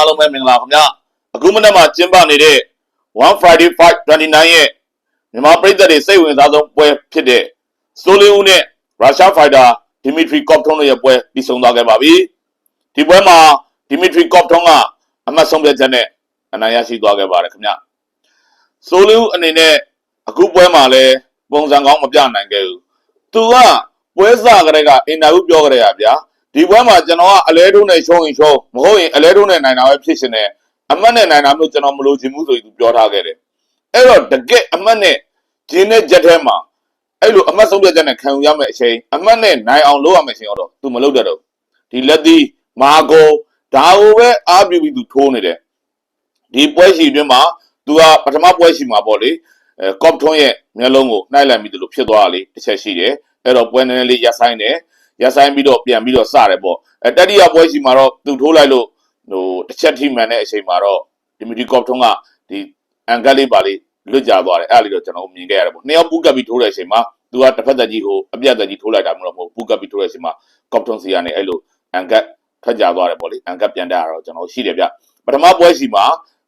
အားလုံးပဲမင်္ဂလာခင်ဗျအခုမနေ့မှကျင်းပနေတဲ့ One Friday Fight 29ရဲ့မြန်မာပြည်သက်တွေစိတ်ဝင်စားဆုံးပွဲဖြစ်တဲ့ဆိုလီဦးနဲ့ရုရှားဖိုက်တာဒီမီထရီကော့ထုံးတို့ရဲ့ပွဲပြီးဆုံးသွားခဲ့ပါပြီဒီပွဲမှာဒီမီထရီကော့ထုံးကအမှတ်ဆုံးဖြတ်ချက်နဲ့အနိုင်ရရှိသွားခဲ့ပါတယ်ခင်ဗျဆိုလီဦးအနေနဲ့အခုပွဲမှာလည်းပုံစံကောင်းမပြနိုင်ခဲ့ဘူးသူကပွဲစားကလေးကအင်တာဗျူးပြောကြရဗျာ ဒီပွဲမှာကျွန်တော်ကအလဲထုံးနဲ့ရှုံးရင်ရှုံးမဟုတ်ရင်အလဲထုံးနဲ့နိုင်တာပဲဖြစ်ရှင်တယ်အမတ်နဲ့နိုင်တာမျိုးကျွန်တော်မလို့ချင်ဘူးဆိုပြီးသူပြောထားခဲ့တယ်အဲ့တော့တကက်အမတ်နဲ့ဂျင်းနဲ့ဂျက်ထဲမှာအဲ့လိုအမတ်ဆုံးဖြတ်ချက်နဲ့ခံယူရမယ့်အချိန်အမတ်နဲ့နိုင်အောင်လုပ်ရမယ့်အချိန်တော့သူမလုပ်တတ်တော့ဒီလက်သီးမာကိုဒါကိုပဲအားပြုပြီးသူထိုးနေတယ်ဒီပွဲရှိအတွင်းမှာသူကပထမပွဲရှိမှာပေါ့လေအဲကော့ထွန်းရဲ့မျက်လုံးကိုနှိုက်လိုက်ပြီးသူလိုဖြစ်သွားတာလေတစ်ချက်ရှိတယ်အဲ့တော့ပွဲနည်းနည်းလေးရပ်ဆိုင်တယ် ရက်ဆိုင်ပြီးတော့ပြန်ပြီးတော့စတယ်ပေါ့အဲတတိယပွဲစီမှာတော့သူထိုးလိုက်လို့ဟိုတစ်ချက်ထိမှန်တဲ့အချိန်မှာတော့ဒီမီဒီကော့ထုံးကဒီအန်ကလေးပါလေးလွတ်ကြသွားတယ်အဲ့ဒါလေးတော့ကျွန်တော်မြင်ခဲ့ရတယ်ပေါ့နှစ်ယောက်ပူကပ်ပြီးထိုးတဲ့အချိန်မှာသူကတစ်ဖက်သက်ကြီးဟိုအပြတ်သက်ကြီးထိုးလိုက်တာမဟုတ်ဘူးပူကပ်ပြီးထိုးတဲ့အချိန်မှာကော့ထုံးစီကနေအဲ့လိုအန်ကတ်ထွက်ကြသွားတယ်ပေါ့လေအန်ကတ်ပြန်တက်ရတော့ကျွန်တော်ရှိတယ်ဗျပထမပွဲစီမှာ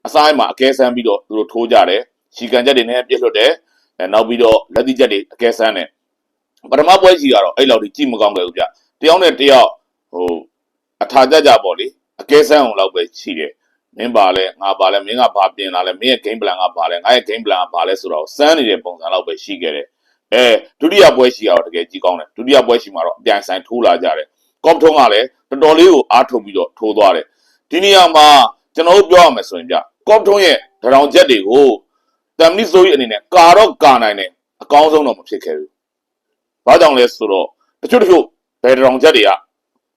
အဆိုင်မှာအကဲဆန်းပြီးတော့သူတို့ထိုးကြတယ်ရှီကန်ချက်တွေနဲ့ပြည့်လွတ်တယ်အဲနောက်ပြီးတော့လက်တိချက်တွေအကဲဆန်းတယ် ပထမပွဲစီကတော့အဲ့လောက်ကြီးကြည့်မကောင်းခဲ့ဘူးဗျတယောက်နဲ့တယောက်ဟိုအထာကြကြပေါ့လေအကဲဆန်းအောင်လောက်ပဲရှိတယ်မင်းပါလဲငါပါလဲမင်းကဘာပြင်လာလဲမင်းရဲ့ game plan ကဘာလဲငါရဲ့ game plan ကဘာလဲဆိုတော့စမ်းနေတဲ့ပုံစံလောက်ပဲရှိခဲ့တယ်အဲဒုတိယပွဲရှိရတော့တကယ်ကြီးကောင်းတယ်ဒုတိယပွဲရှိမှာတော့အပြိုင်ဆိုင်ထိုးလာကြတယ်ကော့ထုံးကလည်းတော်တော်လေးကိုအားထုတ်ပြီးတော့ထိုးသွားတယ်ဒီနေရာမှာကျွန်တော်တို့ပြောရမယ်ဆိုရင်ပြကော့ထုံးရဲ့ဒရောင်ချက်တွေကိုတမ်နီဆိုကြီးအနေနဲ့ကာတော့ကာနိုင်တယ်အကောင်းဆုံးတော့မဖြစ်ခဲ့ဘူး ဘာကြောင့်လဲဆိုတော့တချို့တချို့ဘယ်တောင်ချက်တွေက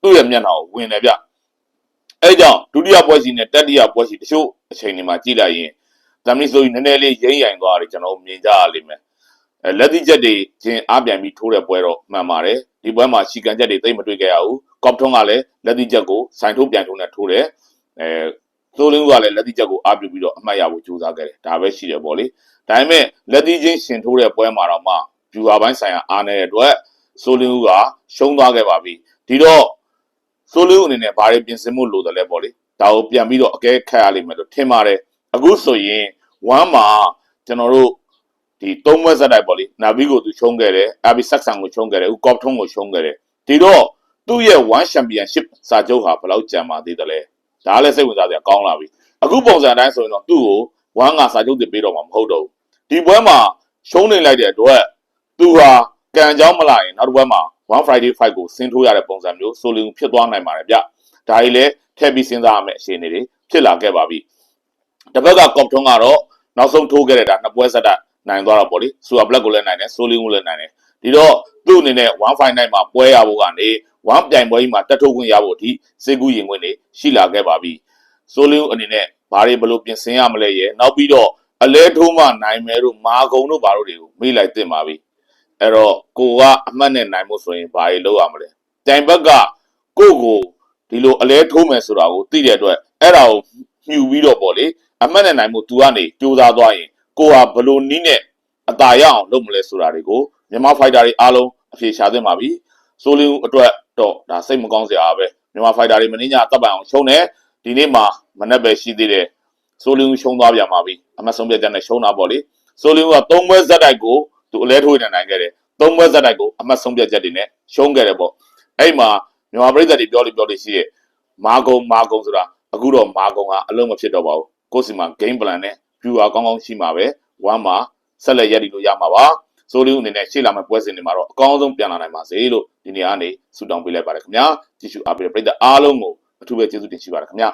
သူ့ရဲ့မျက်နှာကိုဝင်တယ်ဗျအဲကြောင့်ဒုတိယပွဲစီနဲ့တတိယပွဲစီတချို့အချိန်တွေမှာကြည့်လိုက်ရင်ဇမ်မီဆိုရင်နည်းနည်းလေးရိမ့်ရိုင်သွားတယ်ကျွန်တော်မြင်ကြရလိမ့်မယ်အဲလက်တိချက်တွေချင်းအားပြန်ပြီးထိုးတဲ့ပွဲတော့မှန်ပါတယ်ဒီပွဲမှာရှီကန်ချက်တွေသိမ့်မတွေ့ခဲ့ရဘူးကော့ထုံးကလည်းလက်တိချက်ကိုစိုင်ထိုးပြန်ထိုးနဲ့ထိုးတယ်အဲသိုးလင်းကလည်းလက်တိချက်ကိုအားပြုပြီးတော့အမှတ်ရဖို့ကြိုးစားခဲ့တယ်ဒါပဲရှိတယ်ပေါ့လေဒါပေမဲ့လက်တိချင်းရှင်ထိုးတဲ့ပွဲမှာတော့မှ ဂျူဟာပိုင်းဆိုင်ရာအားနေတဲ့အတွက်ဆိုလင်းဦးကရှုံးသွားခဲ့ပါပြီဒီတော့ဆိုလင်းဦးအနေနဲ့ဘာတွေပြင်ဆင်မှုလိုတယ်လဲပေါ့လေဒါကိုပြန်ပြီးတော့အကဲခတ်ရလိမ့်မယ်လို့ထင်ပါတယ်အခုဆိုရင်1မှာကျွန်တော်တို့ဒီသုံးဘက်ဆက်တိုက်ပေါ့လေနာဘီကိုသူရှုံးခဲ့တယ်အာဘီဆက်ဆန်ကိုရှုံးခဲ့တယ်ဦးကော့ထုံးကိုရှုံးခဲ့တယ်ဒီတော့သူ့ရဲ့1 championship စာချုပ်ဟာဘယ်လောက်ကြံပါသေးတယ်လဲဒါလည်းစိတ်ဝင်စားစရာကောင်းလာပြီအခုပုံစံအတိုင်းဆိုရင်တော့သူ့ကို1ကစာချုပ်တင်ပေးတော့မှာမဟုတ်တော့ဘူးဒီပွဲမှာရှုံးနေလိုက်တဲ့အတွက် သူဟာကံကြောင်းမလာရင်နောက်တစ်ပွဲမှာ one friday fight ကိုဆင်းထိုးရတဲ့ပုံစံမျိုးဆိုလင်းဖြစ်သွားနိုင်ပါတယ်ဗျဒါကြီးလည်းထည့်ပြီးစဉ်းစားရမယ့်အခြေအနေတွေဖြစ်လာခဲ့ပါပြီတစ်ဘက်ကကော့ထုံးကတော့နောက်ဆုံးထိုးခဲ့တဲ့ဒါနှစ်ပွဲဆက်တိုက်နိုင်သွားတော့ပေါ့လေဆူအပလက်ကိုလည်းနိုင်တယ်ဆိုလင်းကိုလည်းနိုင်တယ်ဒီတော့သူ့အနေနဲ့1 fight night မှာပွဲရဖို့ကနေ1ပြိုင်ပွဲကြီးမှာတက်ထုတ်ခွင့်ရဖို့အထိစေကူရင်ခွင့်တွေရှိလာခဲ့ပါပြီဆိုလင်းအနေနဲ့ဘာတွေဘယ်လိုပြင်ဆင်ရမလဲရဲ့နောက်ပြီးတော့အလဲထိုးမှနိုင်မယ်တို့မာကုံတို့ဘာတို့တွေကိုမေးလိုက်တင်ပါပြီ အဲ့တော့ကိုကအမှတ်နဲ့နိုင်မှုဆိုရင်ဘာတွေလုပ်ရမလဲ။တိုင်ဘက်ကကိုကိုဒီလိုအလဲထိုးမယ်ဆိုတာကိုသိတဲ့အတွက်အဲ့ဒါကိုညှူပြီးတော့ပေါ့လေအမှတ်နဲ့နိုင်မှု तू ကနေကြိုးစားသွားရင်ကိုကဘလို့နီးနဲ့အตาရအောင်လုပ်မလဲဆိုတာတွေကိုမြန်မာဖိုက်တာတွေအားလုံးအဖြေရှာသင့်ပါပြီ။ဆိုလင်းအတွက်တော့ဒါစိတ်မကောင်းစရာပဲမြန်မာဖိုက်တာတွေမင်းညာတပ်ပံအောင်ရှုံးတယ်ဒီနေ့မှမနေ့ပဲရှိသေးတယ်ဆိုလင်းရှုံးသွားပြန်ပါပြီအမှတ်ဆုံးပြတ်တဲ့နဲ့ရှုံးတာပေါ့လေဆိုလင်းကသုံးပွဲဇက်တိုက်ကို သူအလဲထိုးနေနိုင်ခဲ့တယ်သုံးပွဲဇက်တိုက်ကိုအမှတ်ဆုံးဖြတ်ချက်တွေနဲ့ရှုံးခဲ့တယ်ပေါ့အဲ့မှာမြန်မာပြည်သက်တွေပြောလို့ပြောလို့ရှိရဲ့မာကုံမာကုံဆိုတာအခုတော့မာကုံဟာအလုံးမဖြစ်တော့ပါဘူးကိုယ့်စီမှာ game plan နဲ့ viewer ကောင်းကောင်းရှိမှာပဲ1မှာဆက်လက်ရည်တည်လို့ရမှာပါဆိုလီဦးအနေနဲ့ရှေ့လာမယ့်ပွဲစဉ်တွေမှာတော့အကောင်းဆုံးပြန်လာနိုင်ပါစေလို့ဒီနေ့ကနေဆုတောင်းပေးလိုက်ပါတယ်ခင်ဗျာကြည့်ရှုအားပေးတဲ့ပရိသတ်အားလုံးကိုအထူးပဲကျေးဇူးတင်ရှိပါတယ်ခင်ဗျာ